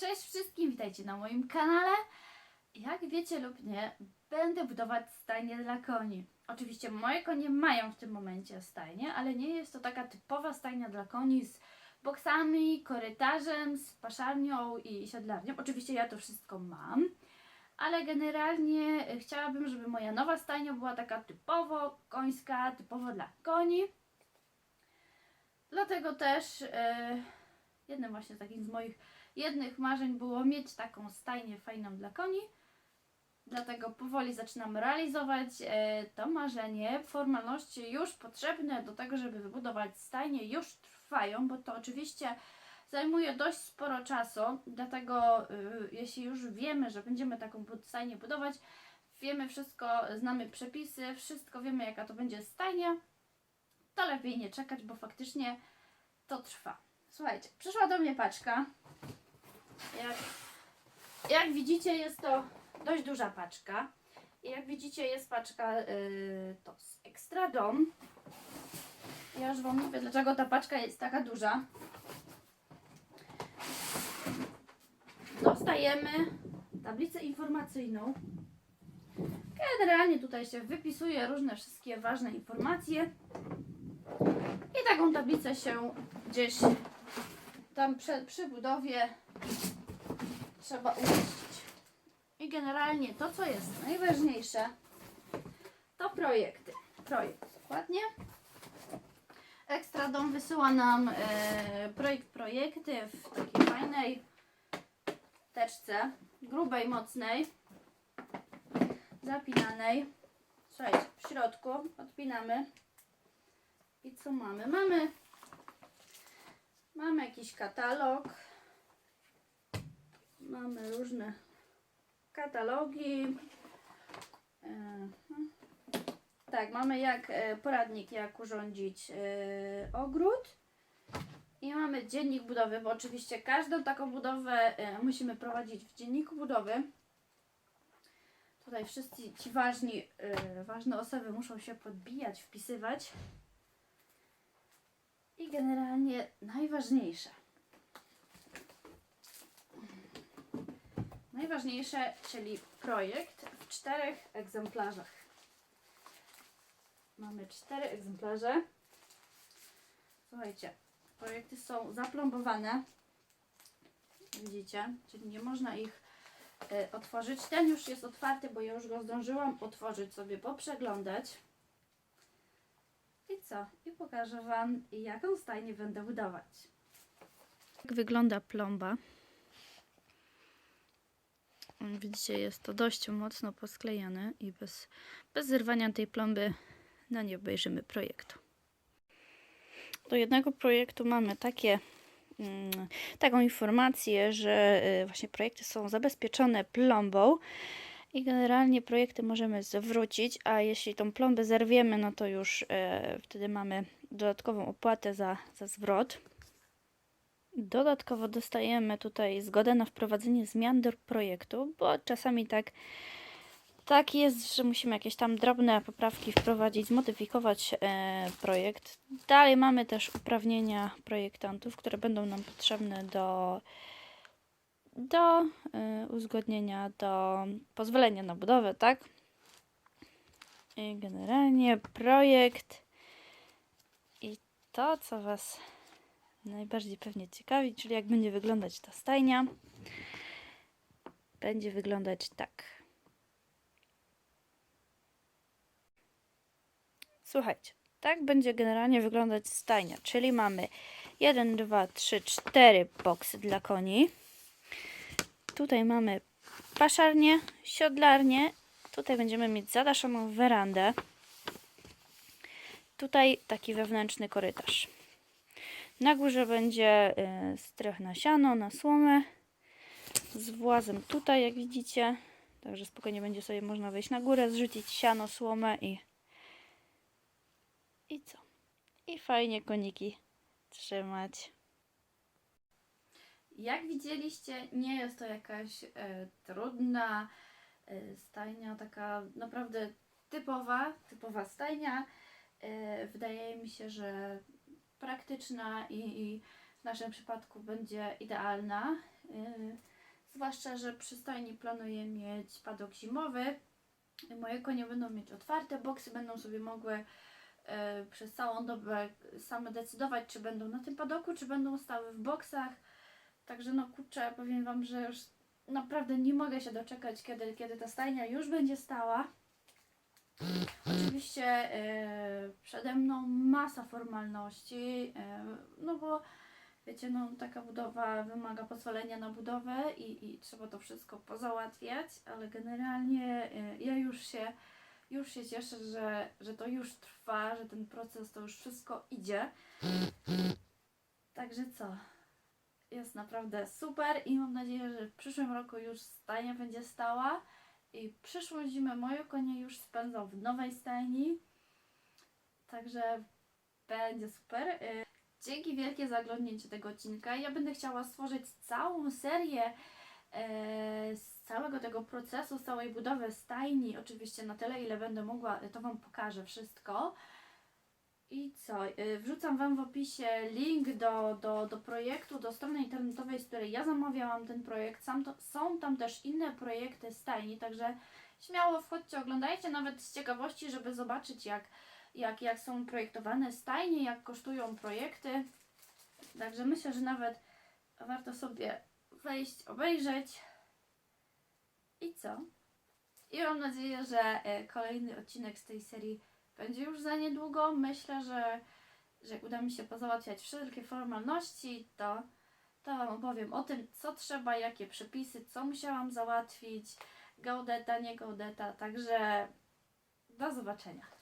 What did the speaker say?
Cześć wszystkim, witajcie na moim kanale. Jak wiecie lub nie, będę budować stajnie dla koni. Oczywiście moje konie mają w tym momencie stajnie, ale nie jest to taka typowa stajnia dla koni z boksami, korytarzem, z paszarnią i siodlarnią. Oczywiście ja to wszystko mam, ale generalnie chciałabym, żeby moja nowa stajnia była taka typowo końska, typowo dla koni. Dlatego też e, jednym właśnie z takich z moich jednych marzeń było mieć taką stajnię fajną dla koni. Dlatego powoli zaczynam realizować e, to marzenie. Formalności już potrzebne do tego, żeby wybudować stajnię już trwają, bo to oczywiście zajmuje dość sporo czasu. Dlatego y, jeśli już wiemy, że będziemy taką stajnię budować, wiemy wszystko, znamy przepisy, wszystko wiemy jaka to będzie stajnia, to lepiej nie czekać, bo faktycznie to trwa. Słuchajcie, przyszła do mnie paczka. Jak, jak widzicie, jest to dość duża paczka. I jak widzicie, jest paczka yy, to z Extra Dom. Ja już Wam mówię, dlaczego ta paczka jest taka duża. Dostajemy tablicę informacyjną. Generalnie tutaj się wypisuje różne wszystkie ważne informacje. I taką tablicę się gdzieś tam przy, przy budowie trzeba umieścić. I generalnie to, co jest najważniejsze, to projekty. Projekt dokładnie. Ekstra Dom wysyła nam e, projekt projekty w takiej fajnej teczce, grubej, mocnej, zapinanej. Słuchajcie, w środku odpinamy. I co mamy? Mamy Mamy jakiś katalog. Mamy różne katalogi. E, Tak, mamy jak e, poradnik, jak urządzić e, ogród. I mamy dziennik budowy, bo oczywiście każdą taką budowę musimy prowadzić w dzienniku budowy. Tutaj wszyscy ci ważni, ważne osoby muszą się podbijać, wpisywać. I generalnie najważniejsze. Najważniejsze, czyli projekt w czterech egzemplarzach. Mamy cztery egzemplarze. Słuchajcie, projekty są zaplombowane. Widzicie, czyli nie można ich e, otworzyć. Ten już jest otwarty, bo ja już go zdążyłam otworzyć sobie, poprzeglądać. I co? I pokażę Wam, jaką stajnię będę budować. Jak wygląda plomba? Widzicie, jest to dość mocno posklejane i bez, bez zerwania tej plomby no nie obejrzymy projektu. Do jednego projektu mamy takie, mm, taką informację, że y, właśnie projekty są zabezpieczone plombą i generalnie projekty możemy zwrócić, a jeśli tą plombę zerwiemy, no to już e, wtedy mamy dodatkową opłatę za, za zwrot. Dodatkowo dostajemy tutaj zgodę na wprowadzenie zmian do projektu, bo czasami tak, tak jest, że musimy jakieś tam drobne poprawki wprowadzić, zmodyfikować e, projekt. Dalej mamy też uprawnienia projektantów, które będą nam potrzebne do do y, uzgodnienia, do pozwolenia na budowę, tak? I generalnie projekt i to, co Was najbardziej pewnie ciekawi, czyli jak będzie wyglądać ta stajnia, będzie wyglądać tak. Słuchajcie, tak będzie generalnie wyglądać stajnia, czyli mamy 1, 2, 3, 4 boksy dla koni. Tutaj mamy paszarnię, siodlarnię. Tutaj będziemy mieć zadaszoną werandę. Tutaj taki wewnętrzny korytarz. Na górze będzie y, strych na siano, na słomę. Z włazem tutaj, jak widzicie. Także spokojnie będzie sobie można wejść na górę, zrzucić siano, słomę i i co? I fajnie koniki trzymać. Jak widzieliście, nie jest to jakaś e, trudna e, stajnia, taka naprawdę typowa, typowa stajnia. E, wydaje mi się, że praktyczna i, i w naszym przypadku będzie idealna. Yy, zwłaszcza, że przy stajni planuję mieć padok zimowy. Moje konie będą mieć otwarte, boksy będą sobie mogły yy, przez całą dobę same decydować, czy będą na tym padoku, czy będą stały w boksach. Także no kurczę, powiem Wam, że już naprawdę nie mogę się doczekać, kiedy, kiedy ta stajnia już będzie stała. Oczywiście e, przede mną masa formalności, e, no bo wiecie, no taka budowa wymaga pozwolenia na budowę i, i trzeba to wszystko pozałatwiać, ale generalnie e, ja już się, już się cieszę, że, że to już trwa, że ten proces to już wszystko idzie. Także co? Jest naprawdę super i mam nadzieję, że w przyszłym roku już stajnia będzie stała. I przyszłą zimę moje konie już spędzą w nowej stajni. Także będzie super. Y, Dzięki wielkie za oglądnięcie tego odcinka. Ja będę chciała stworzyć całą serię e, z całego tego procesu, z całej budowy stajni. Oczywiście na tyle, ile będę mogła, to Wam pokażę wszystko. I co? y, Wrzucam Wam w opisie link do, do, do projektu, do strony internetowej, z której ja zamawiałam ten projekt. Sam to, są tam też inne projekty stajni, także śmiało wchodźcie, oglądajcie nawet z ciekawości, żeby zobaczyć jak, jak, jak są projektowane stajnie, jak kosztują projekty. Także myślę, że nawet warto sobie wejść, obejrzeć. I co? I mam nadzieję, że e, kolejny odcinek z tej serii będzie już za niedługo. Myślę, że, że jak uda mi się pozałatwiać wszelkie formalności, to, to Wam opowiem o tym, co trzeba, jakie przepisy, co musiałam załatwić, gaudeta, nie gaudeta. Także do zobaczenia.